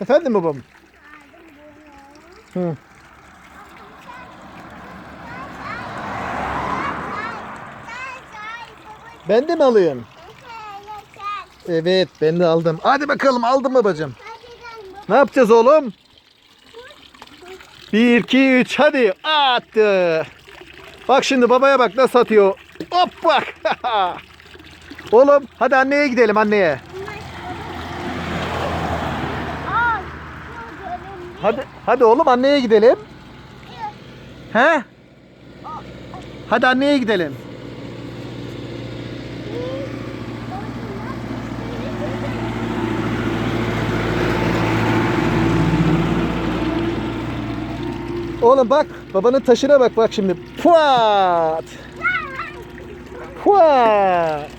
Efendim babam? Hı. Ben de mi alayım? Evet ben de aldım. Hadi bakalım aldım babacığım. Ne yapacağız oğlum? 1, 2, 3 hadi. Attı. Bak şimdi babaya bak nasıl atıyor. Hop bak. oğlum hadi anneye gidelim anneye. Hadi hadi oğlum anneye gidelim. He? Hadi anneye gidelim. Oğlum bak babanın taşına bak bak şimdi. Puat. Puat.